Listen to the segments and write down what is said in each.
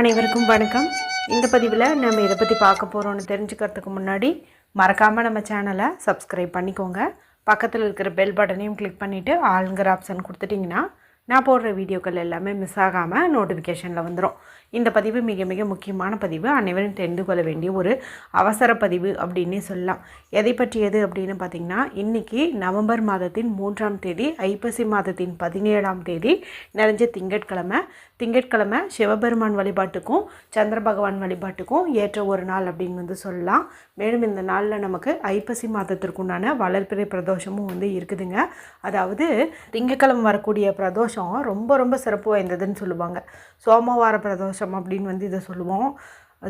அனைவருக்கும் வணக்கம். இந்த பதிவில் நம்ம இதை பற்றி பார்க்க போகிறோம்னு தெரிஞ்சுக்கிறதுக்கு முன்னாடி மறக்காமல் நம்ம சேனலை சப்ஸ்கிரைப் பண்ணிக்கோங்க. பக்கத்தில் இருக்கிற பெல் பட்டனையும் கிளிக் பண்ணிவிட்டு ஆளுங்கிற ஆப்ஷன் கொடுத்துட்டிங்கன்னா நான் போடுற வீடியோக்கள் எல்லாமே மிஸ் ஆகாமல் நோட்டிஃபிகேஷனில் வந்துடும் இந்த பதிவு மிக மிக முக்கியமான பதிவு. அனைவரும் தெரிந்து கொள்ள வேண்டிய ஒரு அவசர பதிவு அப்படின்னே சொல்லலாம். எதை பற்றியது அப்படின்னு பார்த்திங்கன்னா இன்றைக்கி நவம்பர் மாதத்தின் மூன்றாம் தேதி ஐப்பசி மாதத்தின் பதினேழாம் தேதி நிறைஞ்ச திங்கட்கிழமை திங்கட்கிழமை சிவபெருமான் வழிபாட்டுக்கும் சந்திர பகவான் வழிபாட்டுக்கும் ஏற்ற ஒரு நாள் அப்படின்னு வந்து சொல்லலாம். மேலும் இந்த நாளில் நமக்கு ஐப்பசி மாதத்திற்குண்டான வளர்ப்பிறை பிரதோஷமும் வந்து இருக்குதுங்க. அதாவது திங்கட்கிழமை வரக்கூடிய பிரதோஷம் ரொம்ப ரொம்ப சிறப்பு வாய்ந்ததுன்னு சொல்லுவாங்க. சோமவார பிரதோஷம் அப்படின்னு வந்து இதை சொல்லுவோம்.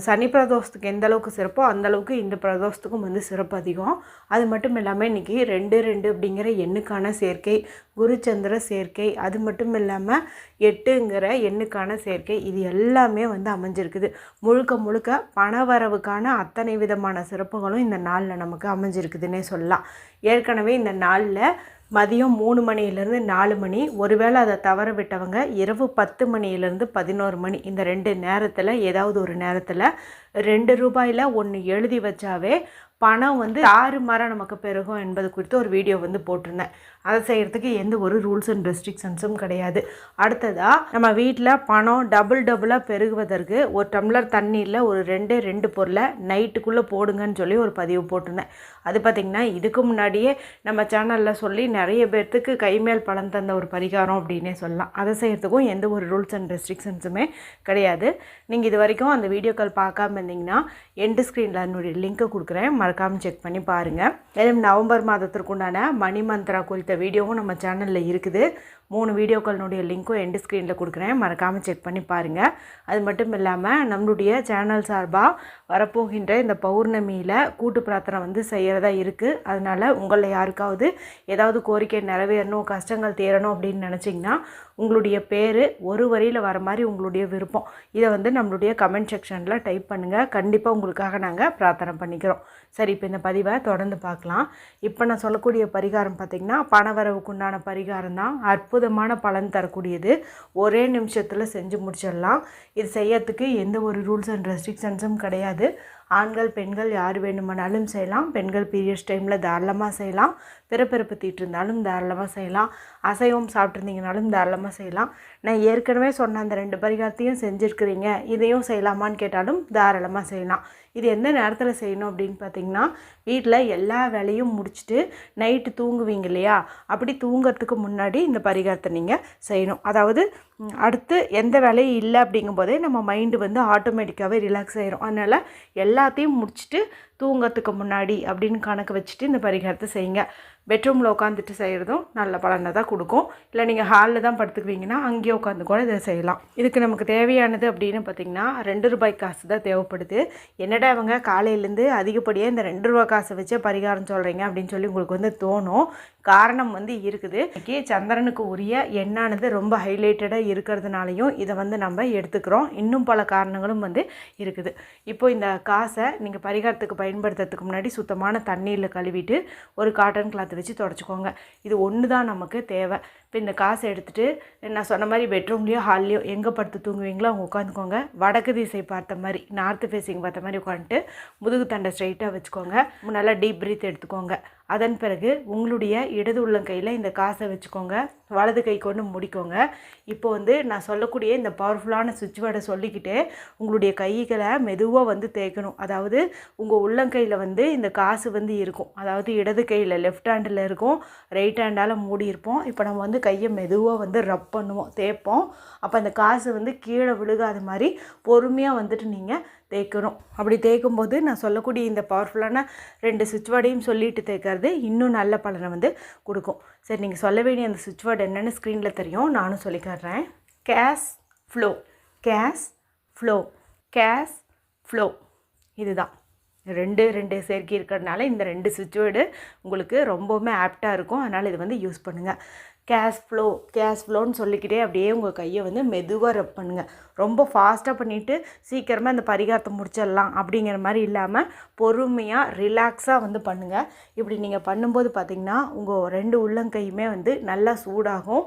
சனி பிரதோஷத்துக்கு எந்த அளவுக்கு சிறப்போ அந்த அளவுக்கு இந்த பிரதோஷத்துக்கும் வந்து சிறப்பு அதிகம். அது மட்டும் இல்லாமல் இன்றைக்கி ரெண்டு ரெண்டு அப்படிங்கிற எண்ணுக்கான சேர்க்கை குருச்சந்திர சேர்க்கை அது மட்டும் இல்லாமல் எட்டுங்கிற எண்ணுக்கான சேர்க்கை இது எல்லாமே வந்து அமைஞ்சிருக்குது. முழுக்க முழுக்க பணவரவுக்கான அத்தனை விதமான சிறப்புகளும் இந்த நாளில் நமக்கு அமைஞ்சிருக்குதுன்னே சொல்லலாம். ஏற்கனவே இந்த நாளில் மதியம் மூணு மணியிலேருந்து நாலு மணி. ஒருவேளை அதை தவற விட்டவங்க இரவு பத்து மணியிலேருந்து பதினோரு மணி. இந்த ரெண்டு நேரத்தில் ஏதாவது ஒரு நேரத்தில் ரெண்டு ரூபாயில் ஒன்று எழுதி வச்சாவே பணம் வந்து ஆறு மரம் நமக்கு பெருகும் என்பது குறித்து ஒரு வீடியோ வந்து போட்டிருந்தேன். அதை செய்கிறதுக்கு எந்த ஒரு ரூல்ஸ் அண்ட் ரெஸ்ட்ரிக்ஷன்ஸும் கிடையாது. அடுத்ததாக நம்ம வீட்டில் பணம் டபுள் டபுளாக பெருகுவதற்கு ஒரு டம்ளர் தண்ணியில் ஒரு ரெண்டு ரெண்டு பொருளை நைட்டுக்குள்ளே போடுங்கன்னு சொல்லி ஒரு பதிவு போட்டிருந்தேன். அது பார்த்திங்கன்னா இதுக்கு முன்னாடியே நம்ம சேனலில் சொல்லி நிறைய பேர்த்துக்கு கைமேல் பலன் தந்த ஒரு பரிகாரம் அப்படின்னே சொல்லலாம். அதை செய்கிறதுக்கும் எந்த ஒரு ரூல்ஸ் அண்ட் ரெஸ்ட்ரிக்ஷன்ஸுமே கிடையாது. நீங்கள் இது வரைக்கும் அந்த வீடியோக்கள் பார்க்காம இருந்தீங்கன்னா எண்டு ஸ்க்ரீனில் என்னுடைய லிங்க்கை கொடுக்குறேன். மறக்காமல் செக் பண்ணி பாருங்கள் மேலும் நவம்பர் மாதத்திற்குண்டான மணி மந்த்ரா குறித்த வீடியோவும் நம்ம சேனலில் இருக்குது. மூணு வீடியோக்களினுடைய லிங்க்கும் எண்டு ஸ்க்ரீனில் கொடுக்குறேன். மறக்காமல் செக் பண்ணி பாருங்கள் அது மட்டும் இல்லாமல் நம்மளுடைய சேனல் சார்பாக வரப்போகின்ற இந்த பௌர்ணமியில் கூட்டு பிரார்த்தனை வந்து செய்கிறதா இருக்குது அதனால் உங்களில் யாருக்காவது ஏதாவது கோரிக்கை நிறைவேறணும் கஷ்டங்கள் தேரணும் அப்படின்னு நினச்சிங்கன்னா உங்களுடைய பேர் ஒரு வரியில் வர மாதிரி உங்களுடைய விருப்பம். இதை வந்து நம்மளுடைய கமெண்ட் செக்ஷனில் டைப் பண்ணுங்கள் கண்டிப்பாக உங்களுக்காக நாங்கள் பிரார்த்தனை பண்ணிக்கிறோம். சரி இப்போ இந்த பதிவை தொடர்ந்து பார்க்கலாம். இப்போ நான் சொல்லக்கூடிய பரிகாரம் பார்த்திங்கன்னா பணவரவுக்குண்டான பரிகாரம் தான் அற்புதமான பலன் தரக்கூடியது. ஒரே நிமிஷத்தில் செஞ்சு முடிச்சிடலாம். இது செய்யறதுக்கு எந்த ஒரு ரூல்ஸ் அண்ட் ரெஸ்ட்ரிக்ஷன்ஸும் கிடையாது. ஆண்கள் பெண்கள் யார் வேணுமானாலும் செய்யலாம். பெண்கள் பீரியட்ஸ் டைமில் தாராளமாக செய்யலாம். பிறப்பிறப்பு தீட்டு இருந்தாலும் தாராளமாக செய்யலாம். அசைவம் சாப்பிட்ருந்தீங்கனாலும் தாராளமாக செய்யலாம். நான் ஏற்கனவே சொன்ன அந்த ரெண்டு பரிகாரத்தையும் செஞ்சுருக்கிறீங்க. இதையும் செய்யலாமான்னு கேட்டாலும் தாராளமாக செய்யலாம். இது எந்த நேரத்தில் செய்யணும் அப்படின்னு பார்த்தீங்கன்னா வீட்டில் எல்லா வேலையும் முடிச்சுட்டு நைட்டு தூங்குவீங்க இல்லையா? அப்படி தூங்குறதுக்கு முன்னாடி இந்த பரிகாரத்தை நீங்கள் செய்யணும். அதாவது அடுத்து எந்த வேலையும் இல்லை அப்படிங்கும்போதே நம்ம மைண்டு வந்து ஆட்டோமேட்டிக்காகவே ரிலாக்ஸ் ஆகிரும் அதனால் எல்லாத்தையும் முடிச்சுட்டு தூங்கிறதுக்கு முன்னாடி அப்படின்னு கணக்கு வச்சுட்டு இந்த பரிகாரத்தை செய்யுங்க. பெட்ரூமில் உட்காந்துட்டு செய்கிறதும் நல்ல பலனை தான் கொடுக்கும். இல்லை நீங்கள் ஹாலில் தான் படுத்துக்குவீங்கன்னா அங்கேயே உட்காந்து கூட இதை செய்யலாம். இதுக்கு நமக்கு தேவையானது அப்படின்னு பார்த்திங்கன்னா ரெண்டு ரூபாய் காசு தான் தேவைப்படுது. என்னடா அவங்க காலையிலேருந்து அதிகப்படியாக இந்த ரெண்டு ரூபாய் காசை வச்சே பரிகாரம் சொல்கிறீங்க அப்படின்னு சொல்லி உங்களுக்கு வந்து தோணும். காரணம் வந்து இருக்குது. கே சந்திரனுக்கு உரிய எண்ணானது ரொம்ப ஹைலைட்டடாக இருக்கிறதுனாலையும் இதை வந்து நம்ம எடுத்துக்கிறோம். இன்னும் பல காரணங்களும் வந்து இருக்குது. இப்போ இந்த காசை நீங்கள் பரிகாரத்துக்கு பயன்படுத்துறதுக்கு முன்னாடி சுத்தமான தண்ணீரில் கழுவிட்டு ஒரு காட்டன் கிளாத் வச்சு தொடச்சிக்கோங்க. இது ஒன்று தான் நமக்கு தேவை. இப்போ இந்த காசை எடுத்துகிட்டு நான் சொன்ன மாதிரி பெட்ரூம்லேயோ ஹால்லையோ எங்கே படுத்து தூங்குவீங்களோ அவங்க உட்காந்துக்கோங்க. வடக்கு திசை பார்த்த மாதிரி நார்த்து ஃபேஸிங் பார்த்த மாதிரி உட்காந்துட்டு முதுகு தண்டை ஸ்ட்ரைட்டாக வச்சுக்கோங்க. நல்லா டீப் பிரீத் எடுத்துக்கோங்க. அதன் பிறகு உங்களுடைய இடது உள்ளங்கையில் இந்த காசை வச்சுக்கோங்க. வலது கை கொண்டு முடிக்கோங்க. இப்போ வந்து நான் சொல்லக்கூடிய இந்த பவர்ஃபுல்லான சுவிட்ச் வேர்டை சொல்லிக்கிட்டே உங்களுடைய கைகளை மெதுவாக வந்து தேய்க்கணும். அதாவது உங்கள் உள்ளங்கையில் வந்து இந்த காசு வந்து இருக்கும். அதாவது இடது கையில் லெஃப்ட் ஹேண்டில் இருக்கும். ரைட் ஹேண்டால் மூடியிருப்போம் இப்போ நம்ம வந்து கையை மெதுவாக வந்து ரப் பண்ணுவோம். தேய்ப்போம். அப்போ அந்த காசு வந்து கீழே விழுகாத மாதிரி பொறுமையாக வந்துட்டு நீங்கள் தேய்க்கணும். அப்படி தேய்க்கும் போது நான் சொல்லக்கூடிய இந்த பவர்ஃபுல்லான ரெண்டு சுவிட்ச் வேர்டையும் சொல்லிட்டு தேய்க்கிறது இன்னும் நல்ல பலனை வந்து கொடுக்கும். சரி நீங்கள் சொல்ல வேண்டிய அந்த சுவிட்ச் வேர்டு என்னென்னு ஸ்க்ரீனில் தெரியும். நானும் சொல்லிக்கிறேன் gas flow gas flow gas flow இதுதான். ரெண்டு ரெண்டு சேர்க்கை இருக்கிறதுனால இந்த ரெண்டு சுவிட்ச் வேர்டு உங்களுக்கு ரொம்பவுமே ஆப்டாக இருக்கும். அதனால் இது வந்து யூஸ் பண்ணுங்கள் கேஷ் ஃப்ளோ கேஷ் ஃப்ளோன்னு சொல்லிக்கிட்டே அப்படியே உங்கள் கையை வந்து மெதுவாக ரப் பண்ணுங்கள் ரொம்ப ஃபாஸ்ட்டாக பண்ணிவிட்டு சீக்கிரமாக இந்த பரிகாரத்தை முடிச்சிடலாம் அப்படிங்கிற மாதிரி இல்லாமல் பொறுமையாக ரிலாக்ஸாக வந்து பண்ணுங்கள் இப்படி நீங்கள் பண்ணும்போது பார்த்திங்கன்னா உங்கள் ரெண்டு உள்ளங்கையுமே வந்து நல்லா சூடாகும்.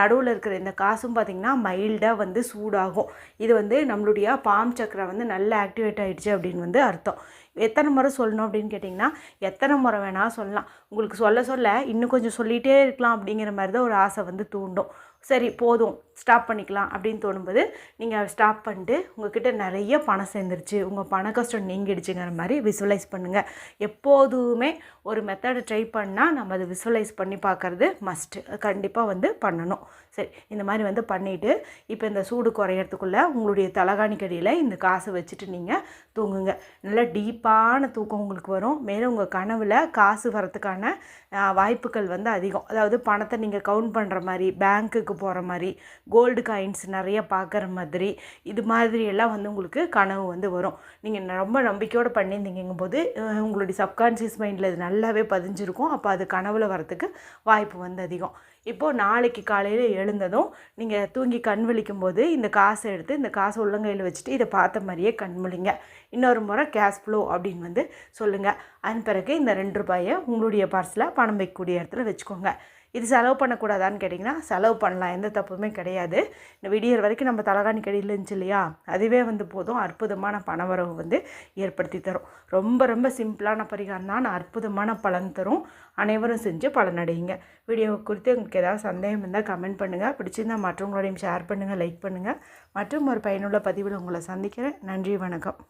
நடுவில் இருக்கிற இந்த காசும் பார்த்திங்கன்னா மைல்டாக வந்து சூடாகும். இது வந்து நம்மளுடைய பாம் சக்கரை வந்து நல்லா ஆக்டிவேட் ஆகிடுச்சு அப்படின்னு வந்து அர்த்தம். எத்தனை முறை சொல்லணும் அப்படின்னு கேட்டிங்கன்னா எத்தனை முறை வேணால் சொல்லலாம். உங்களுக்கு சொல்ல சொல்ல இன்னும் கொஞ்சம் சொல்லிகிட்டே இருக்கலாம் அப்படிங்கிற மாதிரி தான் ஒரு ஆசை வந்து தூண்டும். சரி போதும். ஸ்டாப் பண்ணிக்கலாம் அப்படின்னு தோணும்போது நீங்கள் ஸ்டாப் பண்ணிட்டு உங்ககிட்ட நிறைய பணம் சேர்ந்துருச்சு உங்கள் பண கஷ்டம் நீங்கிடுச்சுங்கிற மாதிரி விசுவலைஸ் பண்ணுங்கள் எப்போதுமே ஒரு மெத்தடை ட்ரை பண்ணால் நம்ம அதை விசுவலைஸ் பண்ணி பார்க்குறது மஸ்ட்டு கண்டிப்பாக வந்து பண்ணணும். சரி இந்த மாதிரி வந்து பண்ணிவிட்டு இப்போ இந்த சூடு குறையறதுக்குள்ளே உங்களுடைய தலகாணிக்கடியில் இந்த காசை வச்சுட்டு நீங்கள் தூங்குங்க. நல்லா டீப்பான தூக்கம் உங்களுக்கு வரும். மேலும் உங்கள் கனவில் காசு வரத்துக்கான வாய்ப்புகள் வந்து அதிகம். அதாவது பணத்தை நீங்கள் கவுண்ட் பண்ணுற மாதிரி பேங்க்குக்கு போகிற மாதிரி கோல்டு காயின்ஸ் நிறைய பார்க்குற மாதிரி இது மாதிரியெல்லாம் வந்து உங்களுக்கு கனவு வந்து வரும். நீங்கள் ரொம்ப நம்பிக்கையோடு பண்ணியிருந்தீங்கும் போது உங்களுடைய சப்கான்ஷியஸ் மைண்டில் இது நல்லாவே பதிஞ்சிருக்கும். அப்போ அது கனவில் வரத்துக்கு வாய்ப்பு வந்து அதிகம். இப்போது நாளைக்கு காலையில் எழுந்ததும் நீங்கள் தூங்கி கண் விழிக்கும் போது இந்த காசை எடுத்து இந்த காசை உள்ளங்கையில் வச்சுட்டு இதை பார்த்த மாதிரியே கண் விழிங்க. இன்னொரு முறை கேஷ் ஃப்ளோ அப்படின்னு வந்து சொல்லுங்கள் அதன் பிறகு இந்த ரெண்டு ரூபாயை உங்களுடைய பர்ஸில் பணம் வைக்கக்கூடிய இடத்துல வச்சுக்கோங்க. இது செலவு பண்ணக்கூடாதான்னு கேட்டிங்கன்னா செலவு பண்ணலாம். எந்த தப்புமே கிடையாது. இந்த விடியற வரைக்கும் நம்ம தலகாணி கடையில் இருந்துச்சு இல்லையா? அதுவே வந்து போதும். அற்புதமான பணவரவு வந்து ஏற்படுத்தி தரும். ரொம்ப ரொம்ப சிம்பிளான பரிகாரம் தான். அற்புதமான பலன் தரும். அனைவரும் செஞ்சு பலனடையுங்க. வீடியோ குறித்து உங்களுக்கு ஏதாவது சந்தேகம் இருந்தால் கமெண்ட் பண்ணுங்கள் பிடிச்சிருந்தால் மற்றவங்களோடையும் ஷேர் பண்ணுங்கள் லைக் பண்ணுங்கள் மற்றும் ஒரு பயனுள்ள பதிவில் உங்களை சந்திக்கிறேன். நன்றி வணக்கம்.